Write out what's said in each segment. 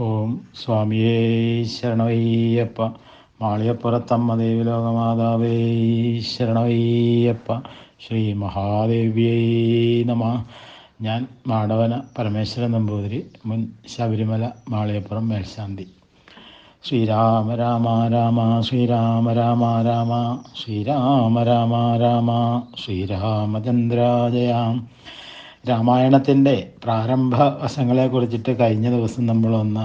ഓം സ്വാമിയേ ശരണവയ്യപ്പ മാളിയപ്പുറത്തമ്മ ദേവിലോകമാതാവേ ശരണവയ്യപ്പ ശ്രീ മഹാദേവ്യൈ നമ. ഞാൻ മാടവന പരമേശ്വരൻ നമ്പൂതിരി മുൻ ശബരിമല മാളിയപ്പുറം മേൽശാന്തി. ശ്രീരാമ രാമ രാമ ശ്രീരാമ രാമ രാമ ശ്രീരാമ രാമ രാമ ശ്രീരാമചന്ദ്രാജയാം. രാമായണത്തിന്റെ പ്രാരംഭ വശങ്ങളെ കുറിച്ചിട്ട് കഴിഞ്ഞ ദിവസം നമ്മളൊന്ന്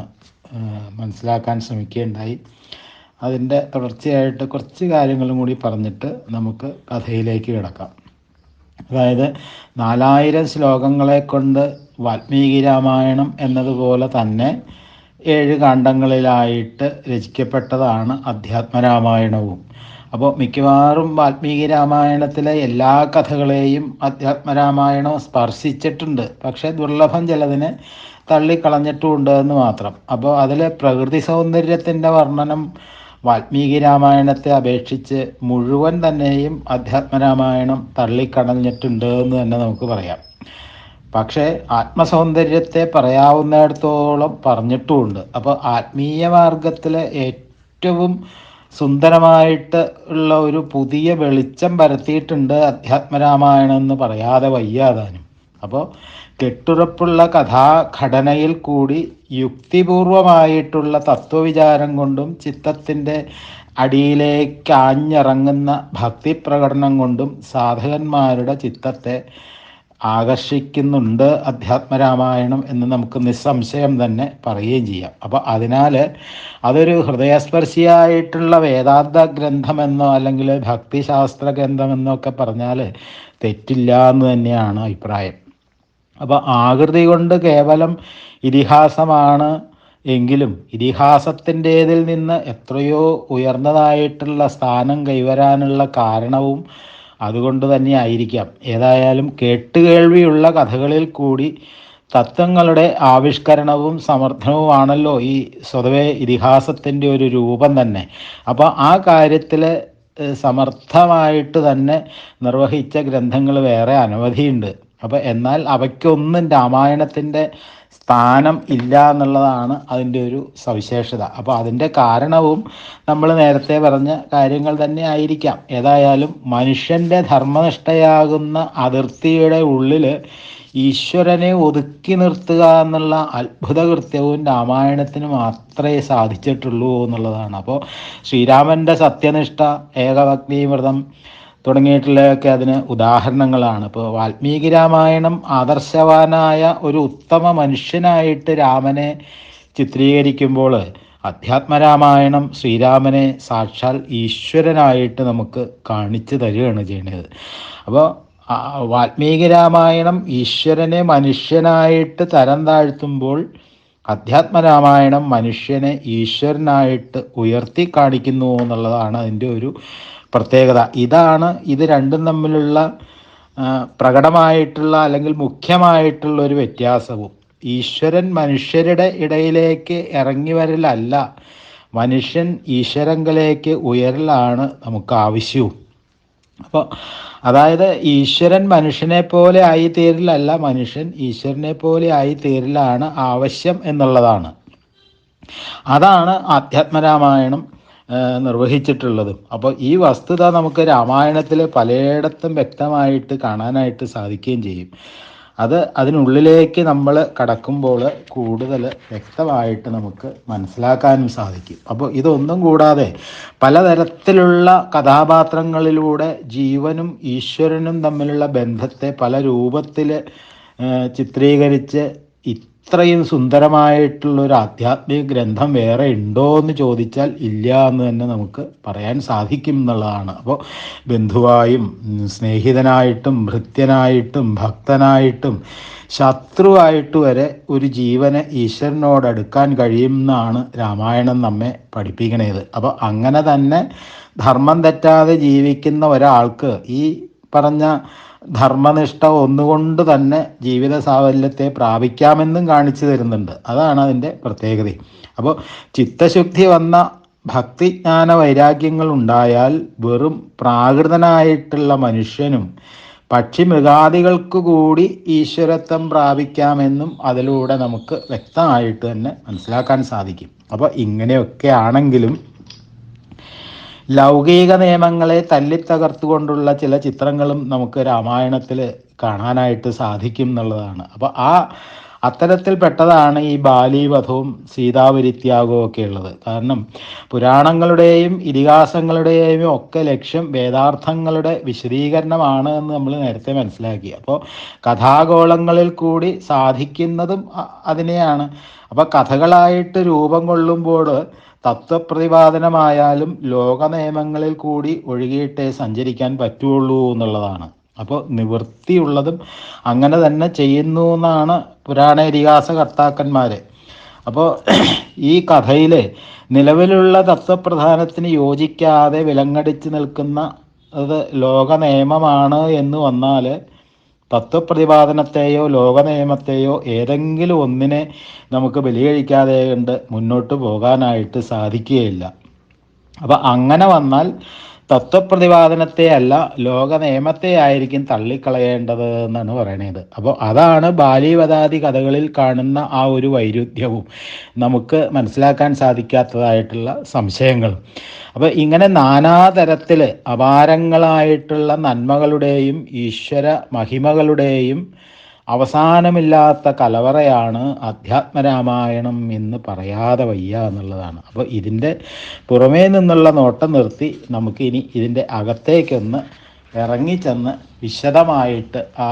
മനസ്സിലാക്കാൻ ശ്രമിക്കുകയുണ്ടായി. അതിന്റെ തുടർച്ചയായിട്ട് കുറച്ച് കാര്യങ്ങളും കൂടി പറഞ്ഞിട്ട് നമുക്ക് കഥയിലേക്ക് കിടക്കാം. അതായത് നാലായിരം ശ്ലോകങ്ങളെ കൊണ്ട് വാൽമീകി രാമായണം എന്നതുപോലെ തന്നെ ഏഴ് കാണ്ഡങ്ങളിലായിട്ട് രചിക്കപ്പെട്ടതാണ് അധ്യാത്മരാമായണവും. അപ്പോൾ മിക്കവാറും വാൽമീകി രാമായണത്തിലെ എല്ലാ കഥകളെയും അധ്യാത്മരാമായണം സ്പർശിച്ചിട്ടുണ്ട്. പക്ഷേ ദുർലഭം ചിലതിനെ തള്ളിക്കളഞ്ഞിട്ടുമുണ്ട് എന്ന് മാത്രം. അപ്പോൾ അതിൽ പ്രകൃതി സൗന്ദര്യത്തിന്റെ വർണനം വാൽമീകി രാമായണത്തെ അപേക്ഷിച്ച് മുഴുവൻ തന്നെയും അധ്യാത്മരാമായണം തള്ളിക്കളഞ്ഞിട്ടുണ്ട് എന്ന് തന്നെ നമുക്ക് പറയാം. പക്ഷേ ആത്മസൗന്ദര്യത്തെ പറയാവുന്നിടത്തോളം പറഞ്ഞിട്ടുമുണ്ട്. അപ്പോൾ ആത്മീയ മാർഗത്തിലെ ഏറ്റവും സുന്ദരമായിട്ട് ഉള്ള ഒരു പുതിയ വെളിച്ചം പരത്തിയിട്ടുണ്ട് അധ്യാത്മരാമായണം എന്ന് പറയാതെ വയ്യാതാനും. അപ്പോൾ കെട്ടുറപ്പുള്ള കഥാഘടനയിൽ കൂടി യുക്തിപൂർവമായിട്ടുള്ള തത്വവിചാരം കൊണ്ടും ചിത്തത്തിന്റെ അടിയിലേക്ക് ആഞ്ഞിറങ്ങുന്ന ഭക്തി പ്രകടനം കൊണ്ടും സാധകന്മാരുടെ ചിത്തത്തെ ആകർഷിക്കുന്നുണ്ട് അധ്യാത്മരാമായണം എന്ന് നമുക്ക് നിസ്സംശയം തന്നെ പറയുകയും ചെയ്യാം. അപ്പോൾ അതിനാൽ അതൊരു ഹൃദയസ്പർശിയായിട്ടുള്ള വേദാന്ത ഗ്രന്ഥമെന്നോ അല്ലെങ്കിൽ ഭക്തിശാസ്ത്ര ഗ്രന്ഥമെന്നോ ഒക്കെ പറഞ്ഞാൽ തെറ്റില്ല എന്ന് തന്നെയാണ് അഭിപ്രായം. അപ്പോൾ ആകൃതി കൊണ്ട് കേവലം ഇതിഹാസമാണ് എങ്കിലും ഇതിഹാസത്തിന്റേതിൽ നിന്ന് എത്രയോ ഉയർന്നതായിട്ടുള്ള സ്ഥാനം കൈവരാനുള്ള കാരണവും അതുകൊണ്ട് തന്നെ ആയിരിക്കാം. ഏതായാലും കേട്ടുകേൾവിയുള്ള കഥകളിൽ കൂടി തത്വങ്ങളുടെ ആവിഷ്കരണവും സമർത്ഥനവുമാണല്ലോ ഈ സ്വതവേ ഇതിഹാസത്തിന്റെ ഒരു രൂപം തന്നെ. അപ്പോൾ ആ കാര്യത്തിൽ സമർത്ഥമായിട്ട് തന്നെ നിർവഹിച്ച ഗ്രന്ഥങ്ങൾ വേറെ അനവധിയുണ്ട്. അപ്പോൾ എന്നാൽ അവയ്ക്കൊന്നും രാമായണത്തിന്റെ സ്ഥാനം ഇല്ല എന്നുള്ളതാണ് അതിന്റെ ഒരു സവിശേഷത. അപ്പോൾ അതിന്റെ കാരണവും നമ്മൾ നേരത്തെ പറഞ്ഞ കാര്യങ്ങൾ തന്നെ ആയിരിക്കാം. ഏതായാലും മനുഷ്യന്റെ ധർമ്മനിഷ്ഠയാകുന്ന അതിർത്തിയുടെ ഉള്ളിൽ ഈശ്വരനെ ഒതുക്കി നിർത്തുക എന്നുള്ള അത്ഭുത കൃത്യവും രാമായണത്തിന് മാത്രമേ സാധിച്ചിട്ടുള്ളൂ എന്നുള്ളതാണ്. അപ്പോൾ ശ്രീരാമന്റെ സത്യനിഷ്ഠ ഏകഭക്തി വ്രതം തുടങ്ങിയിട്ടുള്ളതൊക്കെ അതിന് ഉദാഹരണങ്ങളാണ്. ഇപ്പോൾ വാൽമീകി രാമായണം ആദർശവാനായ ഒരു ഉത്തമ മനുഷ്യനായിട്ട് രാമനെ ചിത്രീകരിക്കുമ്പോൾ അധ്യാത്മരാമായണം ശ്രീരാമനെ സാക്ഷാൽ ഈശ്വരനായിട്ട് നമുക്ക് കാണിച്ചു തരികയാണ് ചെയ്യുന്നത് അപ്പോൾ വാൽമീകി രാമായണം ഈശ്വരനെ മനുഷ്യനായിട്ട് തരം താഴ്ത്തുമ്പോൾ അധ്യാത്മരാമായണം മനുഷ്യനെ ഈശ്വരനായിട്ട് ഉയർത്തി കാണിക്കുന്നു എന്നുള്ളതാണ് അതിന്റെ ഒരു പ്രത്യേകത. ഇതാണ് ഇത് രണ്ടും തമ്മിലുള്ള പ്രകടമായിട്ടുള്ള അല്ലെങ്കിൽ മുഖ്യമായിട്ടുള്ള ഒരു വ്യത്യാസവും. ഈശ്വരൻ മനുഷ്യരുടെ ഇടയിലേക്ക് ഇറങ്ങി വരലല്ല മനുഷ്യൻ ഈശ്വരങ്കലേക്ക് ഉയരലാണ് നമുക്ക് ആവശ്യവും. അപ്പോൾ അതായത് ഈശ്വരൻ മനുഷ്യനെ പോലെ ആയി തീരലല്ല മനുഷ്യൻ ഈശ്വരനെ പോലെ ആയി തീരലാണ് ആവശ്യം എന്നുള്ളതാണ്. അതാണ് ആധ്യാത്മരാമായണം. നിർവഹിച്ചിട്ടുള്ളതും. അപ്പോൾ ഈ വസ്തുത നമുക്ക് രാമായണത്തിൽ പലയിടത്തും വ്യക്തമായിട്ട് കാണാനായിട്ട് സാധിക്കുകയും ചെയ്യും. അത് അതിനുള്ളിലേക്ക് നമ്മൾ കടക്കുമ്പോൾ കൂടുതൽ വ്യക്തമായിട്ട് നമുക്ക് മനസ്സിലാക്കാനും സാധിക്കും. അപ്പോൾ ഇതൊന്നും കൂടാതെ പലതരത്തിലുള്ള കഥാപാത്രങ്ങളിലൂടെ ജീവനും ഈശ്വരനും തമ്മിലുള്ള ബന്ധത്തെ പല രൂപത്തിൽ ചിത്രീകരിച്ച് ഇത്രയും സുന്ദരമായിട്ടുള്ള ഒരു ആധ്യാത്മിക ഗ്രന്ഥം വേറെ ഉണ്ടോ എന്ന് ചോദിച്ചാൽ ഇല്ല എന്ന് തന്നെ നമുക്ക് പറയാൻ സാധിക്കും എന്നുള്ളതാണ്. അപ്പോൾ ബന്ധുവായും സ്നേഹിതനായിട്ടും ഭൃത്യനായിട്ടും ഭക്തനായിട്ടും ശത്രുവായിട്ട് വരെ ഒരു ജീവനെ ഈശ്വരനോടടുക്കാൻ കഴിയുമെന്നാണ് രാമായണം നമ്മെ പഠിപ്പിക്കണത്. അപ്പോൾ അങ്ങനെ തന്നെ ധർമ്മം തെറ്റാതെ ജീവിക്കുന്ന ഒരാൾക്ക് ഈ പറഞ്ഞ ധർമ്മനിഷ്ഠ ഒന്നുകൊണ്ട് തന്നെ ജീവിത സാഫല്യത്തെ പ്രാപിക്കാമെന്നും കാണിച്ചു തരുന്നുണ്ട്. അതാണ് അതിന്റെ പ്രത്യേകത. അപ്പോൾ ചിത്തശുദ്ധി വന്ന ഭക്തിജ്ഞാന വൈരാഗ്യങ്ങൾ ഉണ്ടായാൽ വെറും പ്രാകൃതനായിട്ടുള്ള മനുഷ്യനും പക്ഷി മൃഗാദികൾക്ക് കൂടി ഈശ്വരത്വം പ്രാപിക്കാമെന്നും അതിലൂടെ നമുക്ക് വ്യക്തമായിട്ട് തന്നെ മനസ്സിലാക്കാൻ സാധിക്കും. അപ്പോൾ ഇങ്ങനെയൊക്കെ ആണെങ്കിലും ലൗകിക നിയമങ്ങളെ തല്ലിത്തകർത്തുകൊണ്ടുള്ള ചില ചിത്രങ്ങളും നമുക്ക് രാമായണത്തിൽ കാണാനായിട്ട് സാധിക്കും എന്നുള്ളതാണ്. അപ്പോൾ ആ അത്തരത്തിൽപ്പെട്ടതാണ് ഈ ബാലിവധവും സീതാപരിത്യാഗവും ഒക്കെ ഉള്ളത്. കാരണം പുരാണങ്ങളുടെയും ഇതിഹാസങ്ങളുടെയും ഒക്കെ ലക്ഷ്യം വേദാർത്ഥങ്ങളുടെ വിശദീകരണമാണ് എന്ന് നമ്മൾ നേരത്തെ മനസ്സിലാക്കി. അപ്പോൾ കഥാഗോളങ്ങളിൽ കൂടി സാധിക്കുന്നതും അതിനെയാണ്. അപ്പോൾ കഥകളായിട്ട് രൂപം കൊള്ളുമ്പോൾ തത്വപ്രതിപാദനമായാലും ലോക നിയമങ്ങളിൽ കൂടി ഒഴുകിയിട്ടേ സഞ്ചരിക്കാൻ പറ്റുള്ളൂ എന്നുള്ളതാണ്. അപ്പോൾ നിവൃത്തിയുള്ളതും അങ്ങനെ തന്നെ ചെയ്യുന്നു എന്നാണ് പുരാണ ഇതിഹാസ കർത്താക്കന്മാർ അപ്പോൾ ഈ കഥയിലെ നിലവിലുള്ള തത്വപ്രധാനത്തിന് യോജിക്കാതെ വിലങ്ങടിച്ച് നിൽക്കുന്ന അത് ലോക നിയമമാണ് എന്ന് വന്നാൽ തത്വപ്രതിപാദനത്തെയോ ലോക നിയമത്തെയോ ഏതെങ്കിലും ഒന്നിനെ നമുക്ക് ബലികഴിക്കാതെ കണ്ട് മുന്നോട്ട് പോകാനായിട്ട് സാധിക്കുകയില്ല. അപ്പം അങ്ങനെ വന്നാൽ തത്വപ്രതിപാദനത്തെ അല്ല ലോക നിയമത്തെ ആയിരിക്കും തള്ളിക്കളയേണ്ടത് എന്നാണ് പറയണത്. അപ്പോൾ അതാണ് ബാലിവദാദി കഥകളിൽ കാണുന്ന ആ ഒരു വൈരുദ്ധ്യവും നമുക്ക് മനസ്സിലാക്കാൻ സാധിക്കാത്തതായിട്ടുള്ള സംശയങ്ങളും അപ്പോൾ ഇങ്ങനെ നാനാതരത്തിൽ അപാരങ്ങളായിട്ടുള്ള നന്മകളുടെയും ഈശ്വര മഹിമകളുടെയും അവസാനമില്ലാത്ത കലവറയാണ് അധ്യാത്മരാമായണം എന്ന് പറയാതെ വയ്യ എന്നുള്ളതാണ്. അപ്പോൾ ഇതിന്റെ പുറമേ നിന്നുള്ള നോട്ടം നിർത്തി നമുക്കിനി ഇതിന്റെ അകത്തേക്കൊന്ന് ഇറങ്ങിച്ചെന്ന് വിശദമായിട്ട് ആ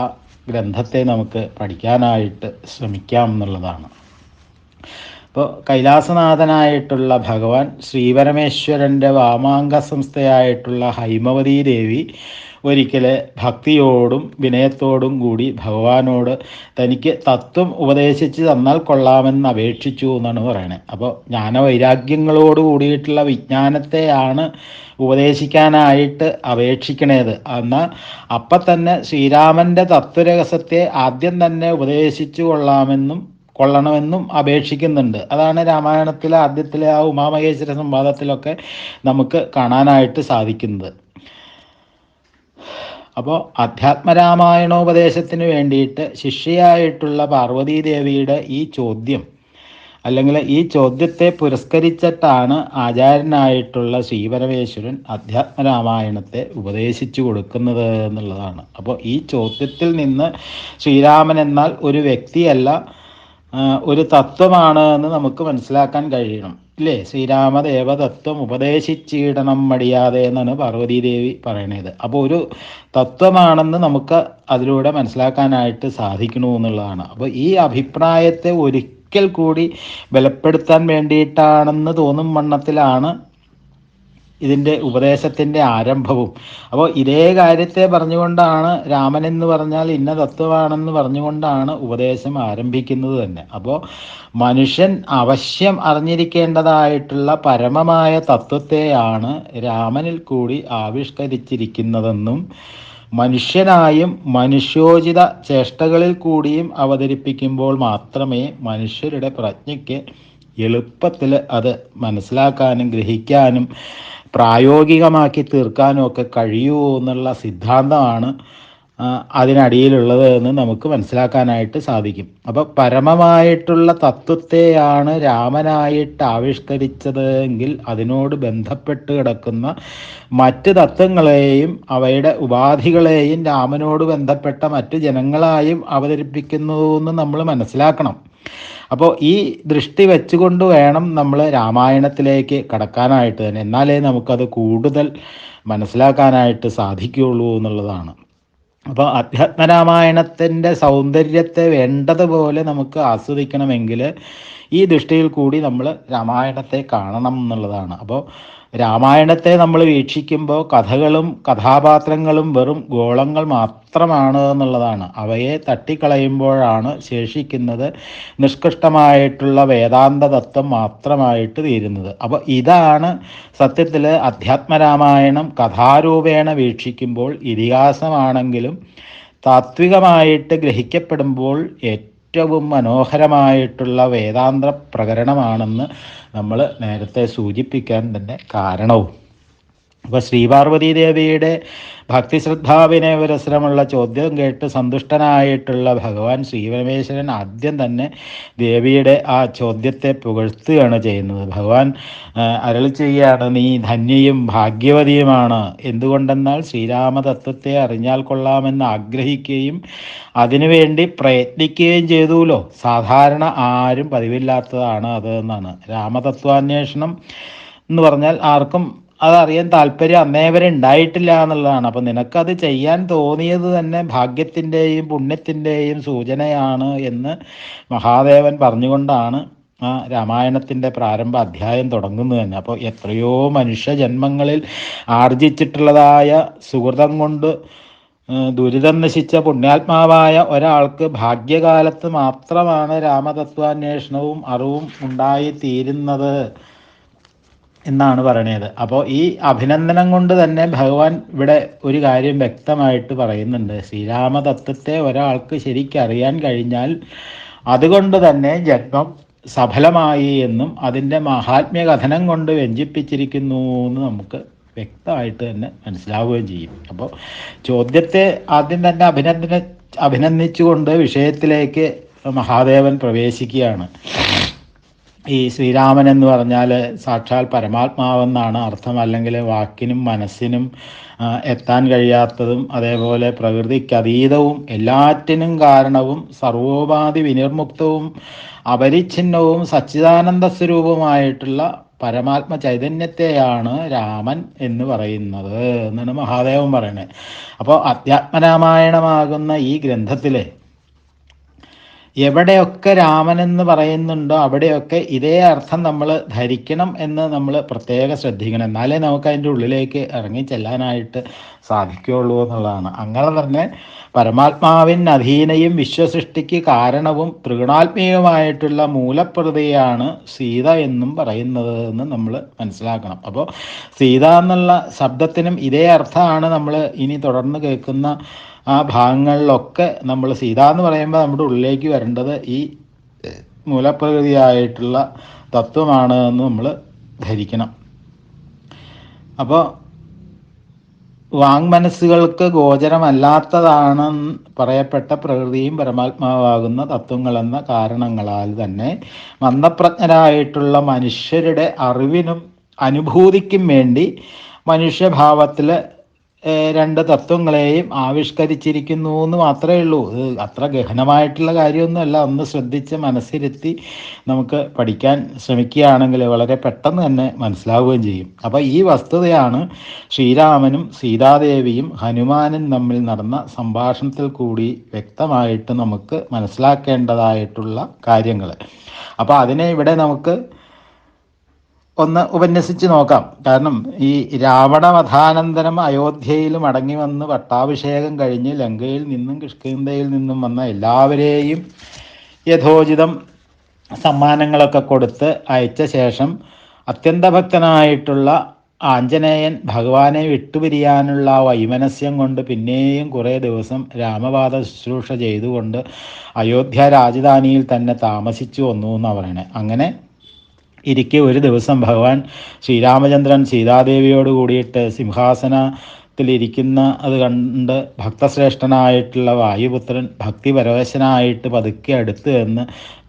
ഗ്രന്ഥത്തെ നമുക്ക് പഠിക്കാനായിട്ട് ശ്രമിക്കാം എന്നുള്ളതാണ്. ഇപ്പോൾ കൈലാസനാഥനായിട്ടുള്ള ഭഗവാൻ ശ്രീപരമേശ്വരന്റെ വാമാങ്ക സംസ്ഥയായിട്ടുള്ള ഹൈമവതി ദേവി ഒരിക്കൽ ഭക്തിയോടും വിനയത്തോടും കൂടി ഭഗവാനോട് തനിക്ക് തത്വം ഉപദേശിച്ച് തന്നാൽ കൊള്ളാമെന്ന് അപേക്ഷിച്ചു എന്നാണ് പറയുന്നത് അപ്പോൾ ജ്ഞാനവൈരാഗ്യങ്ങളോട് കൂടിയിട്ടുള്ള വിജ്ഞാനത്തെയാണ് ഉപദേശിക്കാനായിട്ട് അപേക്ഷിക്കണേത്. എന്നാൽ അപ്പം തന്നെ ശ്രീരാമന്റെ തത്വരഹസ്യത്തെ ആദ്യം തന്നെ ഉപദേശിച്ചു കൊള്ളാമെന്നും കൊള്ളണമെന്നും അപേക്ഷിക്കുന്നുണ്ട്. അതാണ് രാമായണത്തിലെ ആദ്യത്തിലെ ആ ഉമാമഹേശ്വര സംവാദത്തിലൊക്കെ നമുക്ക് കാണാനായിട്ട് സാധിക്കുന്നത്. അപ്പോൾ അധ്യാത്മരാമായണോപദേശത്തിന് വേണ്ടിയിട്ട് ശിഷ്യയായിട്ടുള്ള പാർവതീദേവിയുടെ ഈ ചോദ്യം അല്ലെങ്കിൽ ഈ ചോദ്യത്തെ പുരസ്കരിച്ചിട്ടാണ് ആചാര്യനായിട്ടുള്ള ശ്രീപരമേശ്വരൻ അധ്യാത്മരാമായണത്തെ ഉപദേശിച്ചു കൊടുക്കുന്നത് എന്നുള്ളതാണ്. അപ്പോൾ ഈ ചോദ്യത്തിൽ നിന്ന് ശ്രീരാമൻ എന്നാൽ ഒരു വ്യക്തിയല്ല ഒരു തത്വമാണ് എന്ന് നമുക്ക് മനസ്സിലാക്കാൻ കഴിയണം. ഇല്ലേ ശ്രീരാമദേവതത്വം ഉപദേശിച്ചിടണം മടിയാതെ എന്നാണ് പാർവതീദേവി പറയണത്. അപ്പോൾ ഒരു തത്വമാണെന്ന് നമുക്ക് അതിലൂടെ മനസ്സിലാക്കാനായിട്ട് സാധിക്കണു എന്നുള്ളതാണ്. അപ്പോൾ ഈ അഭിപ്രായത്തെ ഒരിക്കൽ കൂടി ബലപ്പെടുത്താൻ വേണ്ടിയിട്ടാണെന്ന് തോന്നും വണ്ണത്തിലാണ് ഇതിന്റെ ഉപദേശത്തിന്റെ ആരംഭവും. അപ്പോൾ ഇതേ കാര്യത്തെ പറഞ്ഞുകൊണ്ടാണ് രാമൻ എന്ന് പറഞ്ഞാൽ ഇന്ന തത്വമാണെന്ന് പറഞ്ഞുകൊണ്ടാണ് ഉപദേശം ആരംഭിക്കുന്നത് തന്നെ. അപ്പോൾ മനുഷ്യൻ അവശ്യം അറിഞ്ഞിരിക്കേണ്ടതായിട്ടുള്ള പരമമായ തത്വത്തെയാണ് രാമനിൽ കൂടി ആവിഷ്കരിച്ചിരിക്കുന്നതെന്നും മനുഷ്യനായും മനുഷ്യോചിത ചേഷ്ടകളിൽ കൂടിയും അവതരിപ്പിക്കുമ്പോൾ മാത്രമേ മനുഷ്യരുടെ പ്രജ്ഞയ്ക്ക് എളുപ്പത്തിൽ അത് മനസ്സിലാക്കാനും ഗ്രഹിക്കാനും പ്രായോഗികമാക്കി തീർക്കാനുമൊക്കെ കഴിയൂ എന്നുള്ള സിദ്ധാന്തമാണ് അതിനടിയിലുള്ളത് എന്ന് നമുക്ക് മനസ്സിലാക്കാനായിട്ട് സാധിക്കും. അപ്പോൾ പരമമായിട്ടുള്ള തത്വത്തെയാണ് രാമനായിട്ട് ആവിഷ്കരിച്ചത് എങ്കിൽ അതിനോട് ബന്ധപ്പെട്ട് കിടക്കുന്ന മറ്റ് തത്വങ്ങളെയും അവയുടെ ഉപാധികളെയും രാമനോട് ബന്ധപ്പെട്ട മറ്റു ജനങ്ങളായും അവതരിപ്പിക്കുന്നു എന്ന് നമ്മൾ മനസ്സിലാക്കണം. അപ്പോൾ ഈ ദൃഷ്ടി വെച്ചുകൊണ്ട് വേണം നമ്മൾ രാമായണത്തിലേക്ക് കടക്കാനായിട്ട് തന്നെ. എന്നാലേ നമുക്കത് കൂടുതൽ മനസ്സിലാക്കാനായിട്ട് സാധിക്കുകയുള്ളൂ എന്നുള്ളതാണ്. അപ്പോൾ അധ്യാത്മരാമായണത്തിന്റെ സൗന്ദര്യത്തെ വേണ്ടതുപോലെ നമുക്ക് ആസ്വദിക്കണമെങ്കിൽ ഈ ദൃഷ്ടിയിൽ കൂടി നമ്മൾ രാമായണത്തെ കാണണം എന്നുള്ളതാണ്. അപ്പോൾ രാമായണത്തെ നമ്മൾ വീക്ഷിക്കുമ്പോൾ കഥകളും കഥാപാത്രങ്ങളും വെറും ഗോളങ്ങൾ മാത്രമാണ് എന്നുള്ളതാണ്. അവയെ തട്ടിക്കളയുമ്പോഴാണ് ശേഷിക്കുന്നത് നിഷ്കൃഷ്ടമായിട്ടുള്ള വേദാന്ത തത്വം മാത്രമായിട്ട് തീരുന്നത്. അപ്പോൾ ഇതാണ് സത്യത്തിൽ അധ്യാത്മരാമായണം കഥാരൂപേണ വീക്ഷിക്കുമ്പോൾ ഇതിഹാസമാണെങ്കിലും താത്വികമായിട്ട് ഗ്രഹിക്കപ്പെടുമ്പോൾ ഏറ്റവും ഏറ്റവും മനോഹരമായിട്ടുള്ള വേദാന്ത പ്രകരണമാണെന്ന് നമ്മൾ നേരത്തെ സൂചിപ്പിക്കാൻ തന്നെ കാരണവും. അപ്പോൾ ശ്രീപാർവതി ദേവിയുടെ ഭക്തിശ്രദ്ധാവിനയപരസരമുള്ള ചോദ്യം കേട്ട് സന്തുഷ്ടനായിട്ടുള്ള ഭഗവാൻ ശ്രീപരമേശ്വരൻ ആദ്യം തന്നെ ദേവിയുടെ ആ ചോദ്യത്തെ പുകഴ്ത്തുകയാണ് ചെയ്യുന്നത്. ഭഗവാൻ അരളി ചെയ്യുകയാണ് നീ ധന്യയും ഭാഗ്യവതിയുമാണ്. എന്തുകൊണ്ടെന്നാൽ ശ്രീരാമതത്വത്തെ അറിഞ്ഞാൽ കൊള്ളാമെന്ന് ആഗ്രഹിക്കുകയും അതിനുവേണ്ടി പ്രയത്നിക്കുകയും ചെയ്തുല്ലോ. സാധാരണ ആരും പതിവില്ലാത്തതാണ് അത് എന്നാണ്. രാമതത്വാന്വേഷണം എന്ന് പറഞ്ഞാൽ ആർക്കും അതറിയാൻ താല്പര്യം അന്നേ വരെ ഉണ്ടായിട്ടില്ല എന്നുള്ളതാണ്. അപ്പം നിനക്കത് ചെയ്യാൻ തോന്നിയത് തന്നെ ഭാഗ്യത്തിന്റെയും പുണ്യത്തിന്റെയും സൂചനയാണ് എന്ന് മഹാദേവൻ പറഞ്ഞുകൊണ്ടാണ് ആ രാമായണത്തിന്റെ പ്രാരംഭ അധ്യായം തുടങ്ങുന്നത് തന്നെ. അപ്പോൾ എത്രയോ മനുഷ്യ ജന്മങ്ങളിൽ ആർജിച്ചിട്ടുള്ളതായ സുഹൃതം കൊണ്ട് ദുരിതം നശിച്ച പുണ്യാത്മാവായ ഒരാൾക്ക് ഭാഗ്യകാലത്ത് മാത്രമാണ് രാമതത്വാന്വേഷണവും അറിവും ഉണ്ടായി തീരുന്നത് എന്നാണ് പറയണത്. അപ്പോൾ ഈ അഭിനന്ദനം കൊണ്ട് തന്നെ ഭഗവാൻ ഇവിടെ ഒരു കാര്യം വ്യക്തമായിട്ട് പറയുന്നുണ്ട്. ശ്രീരാമതത്വത്തെ ഒരാൾക്ക് ശരിക്കറിയാൻ കഴിഞ്ഞാൽ അതുകൊണ്ട് തന്നെ ജന്മം സഫലമായി എന്നും അതിന്റെ മഹാത്മ്യ കഥനം കൊണ്ട് വ്യഞ്ചിപ്പിച്ചിരിക്കുന്നു എന്ന് നമുക്ക് വ്യക്തമായിട്ട് തന്നെ മനസ്സിലാവുകയും ചെയ്യും. അപ്പോൾ ചോദ്യത്തെ ആദ്യം തന്നെ അഭിനന്ദന അഭിനന്ദിച്ചുകൊണ്ട് വിഷയത്തിലേക്ക് മഹാദേവൻ പ്രവേശിക്കുകയാണ്. ഈ ശ്രീരാമൻ എന്ന് പറഞ്ഞാൽ സാക്ഷാൽ പരമാത്മാവെന്നാണ് അർത്ഥം. അല്ലെങ്കിൽ വാക്കിനും മനസ്സിനും എത്താൻ കഴിയാത്തതും അതേപോലെ പ്രകൃതിക്ക് അതീതവും എല്ലാറ്റിനും കാരണവും സർവോപാധി വിനിർമുക്തവും അപരിച്ഛിന്നവും സച്ചിദാനന്ദ സ്വരൂപമായിട്ടുള്ള പരമാത്മ ചൈതന്യത്തെയാണ് രാമൻ എന്ന് പറയുന്നത് എന്നാണ് മഹാദേവൻ പറയുന്നത്. അപ്പോൾ അധ്യാത്മരാമായണമാകുന്ന ഈ ഗ്രന്ഥത്തിലെ എവിടെയൊക്കെ രാമൻ എന്ന് പറയുന്നുണ്ടോ അവിടെയൊക്കെ ഇതേ അർത്ഥം നമ്മൾ ധരിക്കണം എന്ന് നമ്മൾ പ്രത്യേകം ശ്രദ്ധിക്കണം. എന്നാലേ നമുക്ക് അതിന്റെ ഉള്ളിലേക്ക് ഇറങ്ങി ചെല്ലാനായിട്ട് സാധിക്കുകയുള്ളൂ എന്നുള്ളതാണ്. അങ്ങനെ തന്നെ പരമാത്മാവിൻ അധീനയും വിശ്വസൃഷ്ടിക്ക് കാരണവും തൃഗുണാത്മീയമായിട്ടുള്ള മൂലപ്രതിയാണ് സീത എന്നും പറയുന്നത് എന്ന് നമ്മൾ മനസ്സിലാക്കണം. അപ്പോൾ സീത എന്നുള്ള ശബ്ദത്തിനും ഇതേ അർത്ഥമാണ് നമ്മൾ ഇനി തുടർന്ന് കേൾക്കുന്ന ആ ഭാഗങ്ങളിലൊക്കെ നമ്മൾ സീത എന്ന് പറയുമ്പോൾ നമ്മുടെ ഉള്ളിലേക്ക് വരേണ്ടത് ഈ മൂലപ്രകൃതിയായിട്ടുള്ള തത്വമാണ് എന്ന് നമ്മൾ ധരിക്കണം. അപ്പോൾ വാങ് വാങ്മനസ്സുകൾക്ക് ഗോചരമല്ലാത്തതാണ് പറയപ്പെട്ട പ്രകൃതിയും പരമാത്മാവാകുന്ന തത്വങ്ങളെന്ന കാരണങ്ങളാൽ തന്നെ മന്ദപ്രജ്ഞരായിട്ടുള്ള മനുഷ്യരുടെ അറിവിനും അനുഭൂതിക്കും വേണ്ടി മനുഷ്യഭാവത്തിൽ രണ്ട് തത്വങ്ങളെയും ആവിഷ്കരിച്ചിരിക്കുന്നു എന്ന് മാത്രമേ ഉള്ളൂ. ഇത് അത്ര ഗഹനമായിട്ടുള്ള കാര്യമൊന്നുമല്ല. ഒന്ന് ശ്രദ്ധിച്ച് മനസ്സിരുത്തി നമുക്ക് പഠിക്കാൻ ശ്രമിക്കുകയാണെങ്കിൽ വളരെ പെട്ടെന്ന് തന്നെ മനസ്സിലാവുകയും ചെയ്യും. അപ്പോൾ ഈ വസ്തുതയാണ് ശ്രീരാമനും സീതാദേവിയും ഹനുമാനും തമ്മിൽ നടന്ന സംഭാഷണത്തിൽ കൂടി വ്യക്തമായിട്ട് നമുക്ക് മനസ്സിലാക്കേണ്ടതായിട്ടുള്ള കാര്യങ്ങൾ അപ്പോൾ അതിനെ ഇവിടെ നമുക്ക് ഒന്ന് ഉപന്യസിച്ച് നോക്കാം. കാരണം ഈ രാവണവധാനന്തരം അയോധ്യയിൽ മടങ്ങി വന്ന് പട്ടാഭിഷേകം കഴിഞ്ഞ് ലങ്കയിൽ നിന്നും കിഷ്കിന്ധയിൽ നിന്നും വന്ന എല്ലാവരെയും യഥോചിതം സമ്മാനങ്ങളൊക്കെ കൊടുത്ത് അയച്ച ശേഷം അത്യന്തഭക്തനായിട്ടുള്ള ആഞ്ജനേയൻ ഭഗവാനെ വിട്ടുപിരിയാനുള്ള വൈമനസ്യം കൊണ്ട് പിന്നെയും കുറേ ദിവസം രാമപാദ ശുശ്രൂഷ ചെയ്തുകൊണ്ട് അയോധ്യ രാജധാനിയിൽ തന്നെ താമസിച്ചു വന്നു എന്നാണ് പറയണേ. അങ്ങനെ ഇരിക്കെ ഒരു ദിവസം ഭഗവാൻ ശ്രീരാമചന്ദ്രൻ സീതാദേവിയോട് കൂടിയിട്ട് സിംഹാസനത്തിലിരിക്കുന്ന അത് കണ്ട് ഭക്തശ്രേഷ്ഠനായിട്ടുള്ള വായുപുത്രൻ ഭക്തിപരവശനായിട്ട് പതുക്കെ അടുത്ത് എന്ന്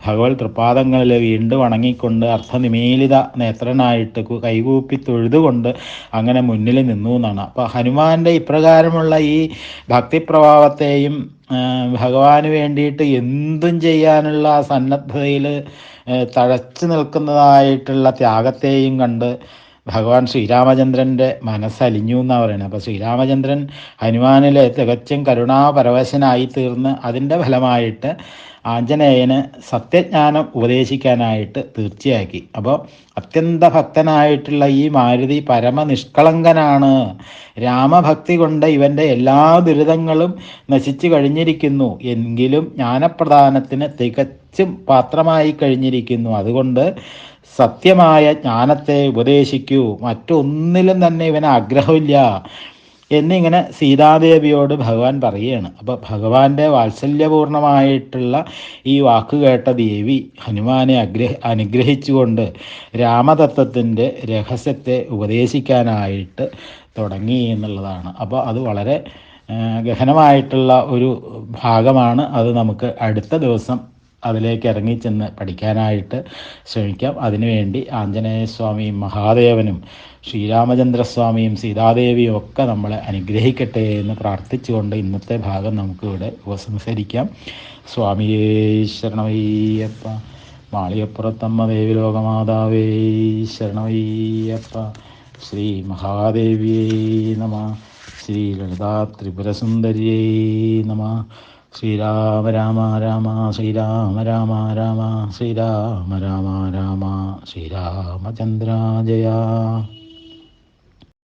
ഭഗവത് തൃപാദങ്ങളിൽ വീണ്ടും വണങ്ങിക്കൊണ്ട് അർത്ഥനിമീലിത നേത്രനായിട്ട് കൈകൂപ്പി തൊഴുതുകൊണ്ട് അങ്ങനെ മുന്നിൽ നിന്നു എന്നാണ്. അപ്പോൾ ഹനുമാന്റെ ഇപ്രകാരമുള്ള ഈ ഭക്തിപ്രഭാവത്തെയും ഭഗവാന് വേണ്ടിയിട്ട് എന്തും ചെയ്യാനുള്ള സന്നദ്ധതയിൽ തഴച്ചു നിൽക്കുന്നതായിട്ടുള്ള ത്യാഗത്തെയും കണ്ട് ഭഗവാൻ ശ്രീരാമചന്ദ്രന്റെ മനസ്സലിഞ്ഞു എന്നാണ് പറയുന്നത് അപ്പോൾ ശ്രീരാമചന്ദ്രൻ ഹനുമാനിലെ തികച്ചും കരുണാപരവശനായി തീർന്ന് അതിന്റെ ഫലമായിട്ട് ആഞ്ജനേയന് സത്യജ്ഞാനം ഉപദേശിക്കാനായിട്ട് തീർച്ചയാക്കി. അപ്പോൾ അത്യന്ത ഭക്തനായിട്ടുള്ള ഈ മാരുതി പരമനിഷ്കളങ്കനാണ്. രാമഭക്തി കൊണ്ട് ഇവന്റെ എല്ലാ ദുരിതങ്ങളും നശിച്ചു കഴിഞ്ഞിരിക്കുന്നു. എങ്കിലും ജ്ഞാനപ്രദാനത്തിന് തികച്ചും പാത്രമായി കഴിഞ്ഞിരിക്കുന്നു. അതുകൊണ്ട് സത്യമായ ജ്ഞാനത്തെ ഉപദേശിക്കൂ. മറ്റൊന്നിലും തന്നെ ഇവന് ആഗ്രഹമില്ല. എന്നിങ്ങനെ സീതാദേവിയോട് ഭഗവാൻ പറയുകയാണ്. അപ്പോൾ ഭഗവാന്റെ വാത്സല്യപൂർണമായിട്ടുള്ള ഈ വാക്ക് കേട്ട ദേവി ഹനുമാനെ അഗ്രഹ അനുഗ്രഹിച്ചുകൊണ്ട് രാമതത്വത്തിന്റെ രഹസ്യത്തെ ഉപദേശിക്കാനായിട്ട് തുടങ്ങി എന്നുള്ളതാണ്. അപ്പോൾ അത് വളരെ ഗഹനമായിട്ടുള്ള ഒരു ഭാഗമാണ്. അത് നമുക്ക് അടുത്ത ദിവസം അതിലേക്ക് ഇറങ്ങിച്ചെന്ന് പഠിക്കാനായിട്ട് ശ്രമിക്കാം. അതിനുവേണ്ടി ആഞ്ജനേയ സ്വാമിയും മഹാദേവനും ശ്രീരാമചന്ദ്രസ്വാമിയും സീതാദേവിയും ഒക്കെ നമ്മളെ അനുഗ്രഹിക്കട്ടെ എന്ന് പ്രാർത്ഥിച്ചുകൊണ്ട് ഇന്നത്തെ ഭാഗം നമുക്കിവിടെ ഉപസംഹരിക്കാം. സ്വാമിയേ ശരണമയ്യപ്പ മാളിയപ്പുറത്തമ്മ ദേവി ലോകമാതാവേ ശ്രീ മഹാദേവിയേ നമ ശ്രീ ലളിതാ ത്രിപുരസുന്ദര്യേ നമ. ശ്രീരാമ രാമ രാമ ശ്രീരാമ രാമ രാമ ശ്രീരാമ രാമ രാമ ശ്രീരാമചന്ദ്ര